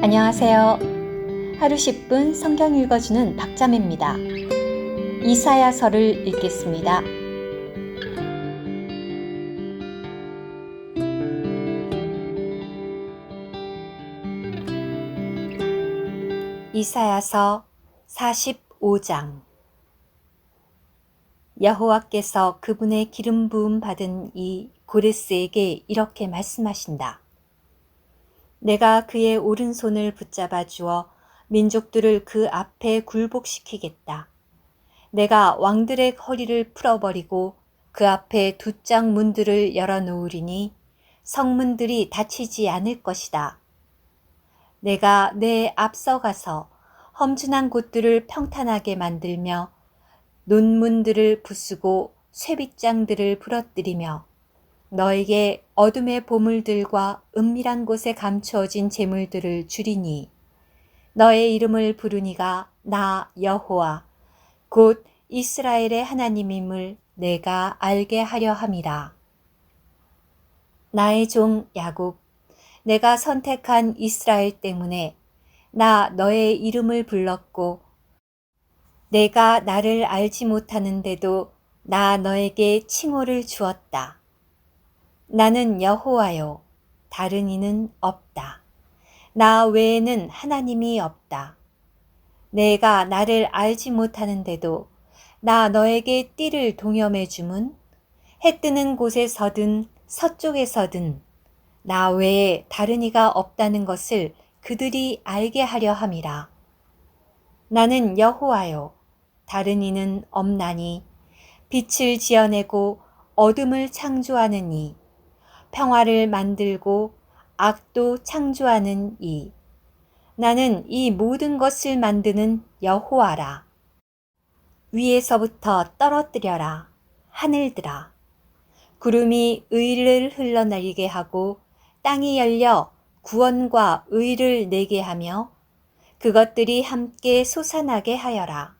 안녕하세요. 하루 10분 성경 읽어주는 박자매입니다. 이사야서를 읽겠습니다. 이사야서 45장 여호와께서 그분의 기름 부음 받은 이 고레스에게 이렇게 말씀하신다. 내가 그의 오른손을 붙잡아 주어 민족들을 그 앞에 굴복시키겠다. 내가 왕들의 허리를 풀어버리고 그 앞에 두 짝 문들을 열어놓으리니 성문들이 닫히지 않을 것이다. 내가 내 앞서가서 험준한 곳들을 평탄하게 만들며 논문들을 부수고 쇠빗장들을 부러뜨리며 너에게 어둠의 보물들과 은밀한 곳에 감추어진 재물들을 주리니 너의 이름을 부르니가 나 여호와 곧 이스라엘의 하나님임을 내가 알게 하려 함이라. 나의 종 야곱 내가 선택한 이스라엘 때문에 나 너의 이름을 불렀고 내가 나를 알지 못하는데도 나 너에게 칭호를 주었다. 나는 여호와요. 다른 이는 없다. 나 외에는 하나님이 없다. 내가 나를 알지 못하는데도 나 너에게 띠를 동염해 주문 해 뜨는 곳에 서든 서쪽에 서든 나 외에 다른 이가 없다는 것을 그들이 알게 하려 함이라. 나는 여호와요. 다른 이는 없나니 빛을 지어내고 어둠을 창조하는 이, 평화를 만들고 악도 창조하는 이. 나는 이 모든 것을 만드는 여호와라. 위에서부터 떨어뜨려라. 하늘들아. 구름이 의를 흘러내리게 하고 땅이 열려 구원과 의를 내게 하며 그것들이 함께 솟아나게 하여라.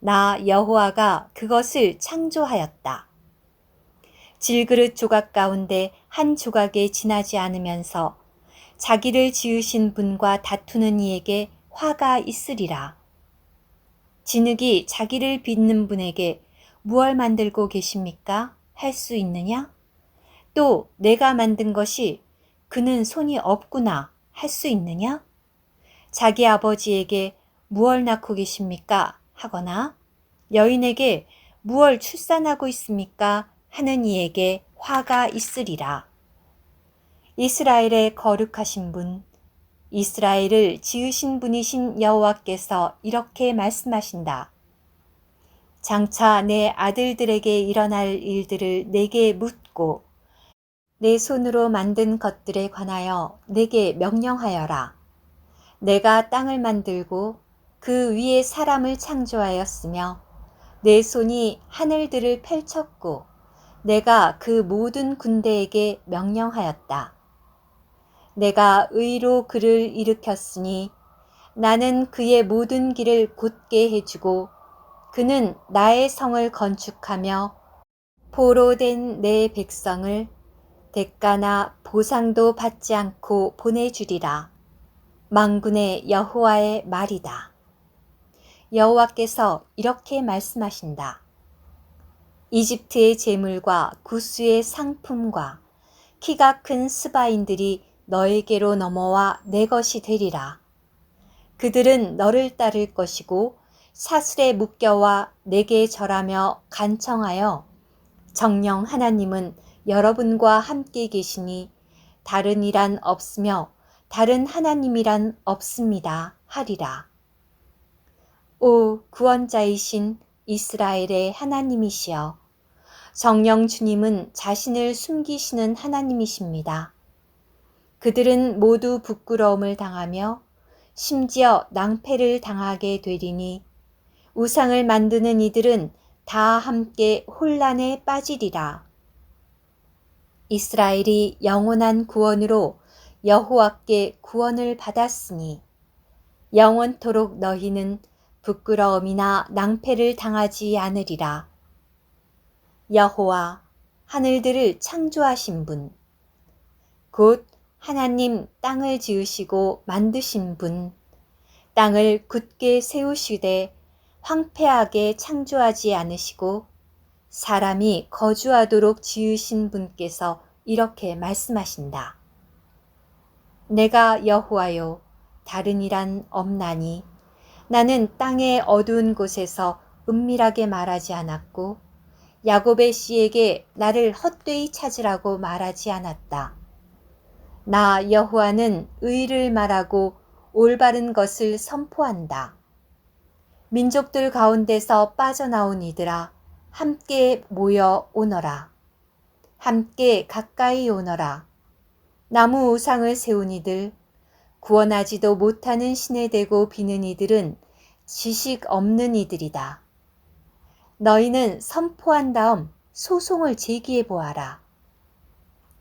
나 여호와가 그것을 창조하였다. 질그릇 조각 가운데 한 조각에 지나지 않으면서 자기를 지으신 분과 다투는 이에게 화가 있으리라. 진흙이 자기를 빚는 분에게 무얼 만들고 계십니까? 할 수 있느냐? 또 내가 만든 것이 그는 손이 없구나 할 수 있느냐? 자기 아버지에게 무얼 낳고 계십니까? 하거나 여인에게 무얼 출산하고 있습니까? 하는 이에게 화가 있으리라. 이스라엘의 거룩하신 분, 이스라엘을 지으신 분이신 여호와께서 이렇게 말씀하신다. 장차 내 아들들에게 일어날 일들을 내게 묻고 내 손으로 만든 것들에 관하여 내게 명령하여라. 내가 땅을 만들고 그 위에 사람을 창조하였으며 내 손이 하늘들을 펼쳤고 내가 그 모든 군대에게 명령하였다. 내가 의로 그를 일으켰으니 나는 그의 모든 길을 곧게 해주고 그는 나의 성을 건축하며 포로 된 내 백성을 대가나 보상도 받지 않고 보내주리라. 망군의 여호와의 말이다. 여호와께서 이렇게 말씀하신다. 이집트의 재물과 구스의 상품과 키가 큰 스바인들이 너에게로 넘어와 내 것이 되리라. 그들은 너를 따를 것이고 사슬에 묶여와 내게 절하며 간청하여 정령 하나님은 여러분과 함께 계시니 다른 이란 없으며 다른 하나님이란 없습니다 하리라. 오 구원자이신 이스라엘의 하나님이시여 정령 주님은 자신을 숨기시는 하나님이십니다. 그들은 모두 부끄러움을 당하며 심지어 낭패를 당하게 되리니 우상을 만드는 이들은 다 함께 혼란에 빠지리라. 이스라엘이 영원한 구원으로 여호와께 구원을 받았으니 영원토록 너희는 부끄러움이나 낭패를 당하지 않으리라. 여호와 하늘들을 창조하신 분, 곧 하나님 땅을 지으시고 만드신 분, 땅을 굳게 세우시되 황폐하게 창조하지 않으시고 사람이 거주하도록 지으신 분께서 이렇게 말씀하신다. 내가 여호와요 다른 이란 없나니 나는 땅의 어두운 곳에서 은밀하게 말하지 않았고 야곱의 씨에게 나를 헛되이 찾으라고 말하지 않았다. 나 여호와는 의를 말하고 올바른 것을 선포한다. 민족들 가운데서 빠져나온 이들아 함께 모여 오너라. 함께 가까이 오너라. 나무 우상을 세운 이들, 구원하지도 못하는 신에 대고 비는 이들은 지식 없는 이들이다. 너희는 선포한 다음 소송을 제기해 보아라.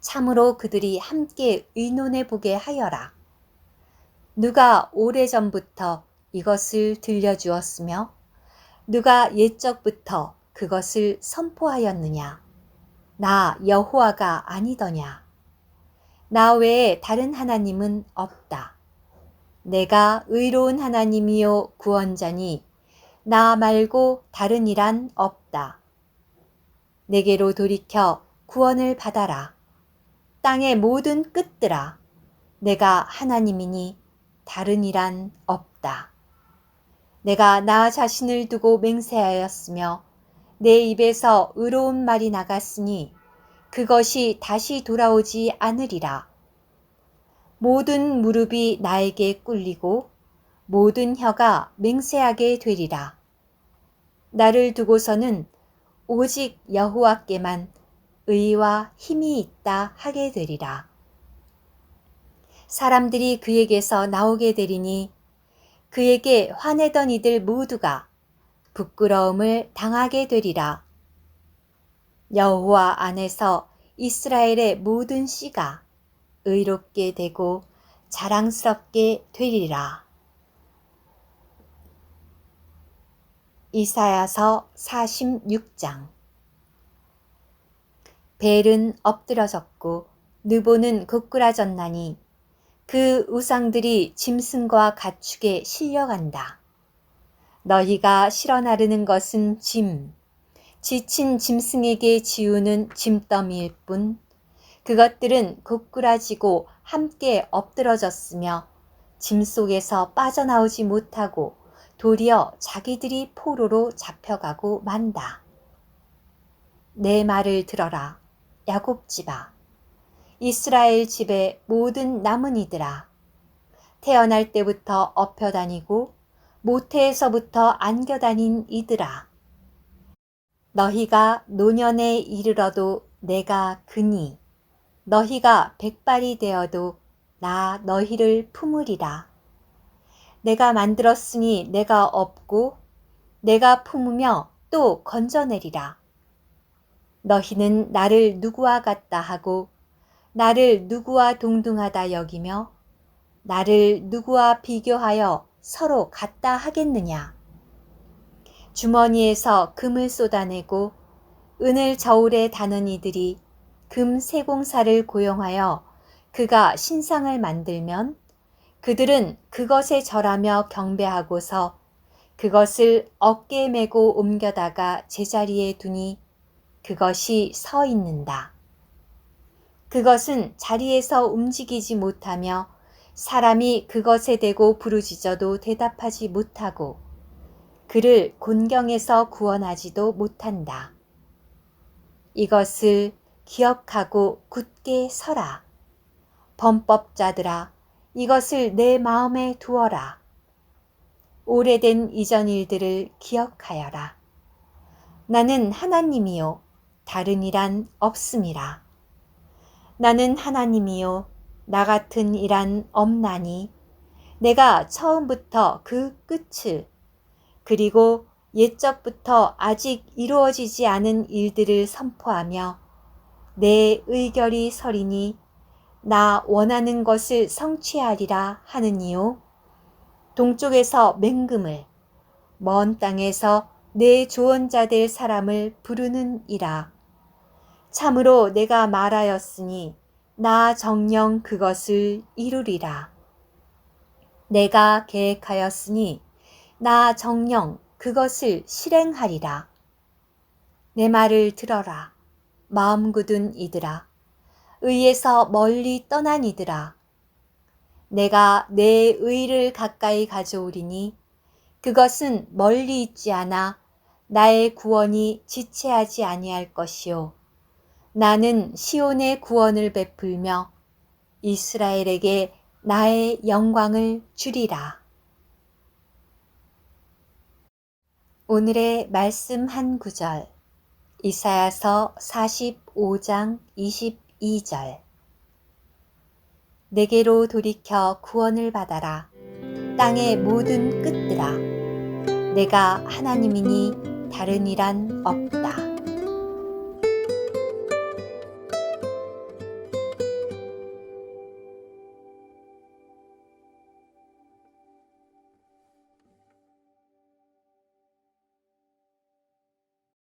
참으로 그들이 함께 의논해 보게 하여라. 누가 오래전부터 이것을 들려주었으며 누가 옛적부터 그것을 선포하였느냐? 나 여호와가 아니더냐? 나 외에 다른 하나님은 없다. 내가 의로운 하나님이요 구원자니 나 말고 다른 이란 없다. 내게로 돌이켜 구원을 받아라. 땅의 모든 끝들아. 내가 하나님이니 다른 이란 없다. 내가 나 자신을 두고 맹세하였으며 내 입에서 의로운 말이 나갔으니 그것이 다시 돌아오지 않으리라. 모든 무릎이 나에게 꿀리고 모든 혀가 맹세하게 되리라. 나를 두고서는 오직 여호와께만 의와 힘이 있다 하게 되리라. 사람들이 그에게서 나오게 되리니 그에게 화내던 이들 모두가 부끄러움을 당하게 되리라. 여호와 안에서 이스라엘의 모든 씨가 의롭게 되고 자랑스럽게 되리라. 이사야서 46장 벨은 엎드러졌고 느보는 고꾸라졌나니 그 우상들이 짐승과 가축에 실려간다. 너희가 실어 나르는 것은 짐, 지친 짐승에게 지우는 짐더미일 뿐 그것들은 고꾸라지고 함께 엎드러졌으며 짐 속에서 빠져나오지 못하고 도리어 자기들이 포로로 잡혀가고 만다. 내 말을 들어라, 야곱 집아. 이스라엘 집의 모든 남은 이들아. 태어날 때부터 엎혀 다니고 모태에서부터 안겨 다닌 이들아. 너희가 노년에 이르러도 내가 그니 너희가 백발이 되어도 나 너희를 품으리라. 내가 만들었으니 내가 업고 내가 품으며 또 건져내리라. 너희는 나를 누구와 같다 하고 나를 누구와 동등하다 여기며 나를 누구와 비교하여 서로 같다 하겠느냐. 주머니에서 금을 쏟아내고 은을 저울에 다는 이들이 금 세공사를 고용하여 그가 신상을 만들면 그들은 그것에 절하며 경배하고서 그것을 어깨에 메고 옮겨다가 제자리에 두니 그것이 서 있는다. 그것은 자리에서 움직이지 못하며 사람이 그것에 대고 부르짖어도 대답하지 못하고 그를 곤경에서 구원하지도 못한다. 이것을 기억하고 굳게 서라. 범법자들아, 이것을 내 마음에 두어라. 오래된 이전 일들을 기억하여라. 나는 하나님이요, 다른 이란 없음이라. 나는 하나님이요, 나 같은 이란 없나니, 내가 처음부터 그 끝을 그리고 옛적부터 아직 이루어지지 않은 일들을 선포하며 내 의결이 서리니 나 원하는 것을 성취하리라 하느니요. 동쪽에서 맹금을 먼 땅에서 내 조언자 될 사람을 부르는 이라. 참으로 내가 말하였으니 나 정령 그것을 이루리라. 내가 계획하였으니 나 정령 그것을 실행하리라. 내 말을 들어라. 마음 굳은 이들아. 의에서 멀리 떠난 이들아. 내가 내 의를 가까이 가져오리니 그것은 멀리 있지 않아 나의 구원이 지체하지 아니할 것이요. 나는 시온의 구원을 베풀며 이스라엘에게 나의 영광을 주리라. 오늘의 말씀 한 구절. 이사야서 45장 22절. 내게로 돌이켜 구원을 받아라. 땅의 모든 끝들아. 내가 하나님이니 다른 이란 없다.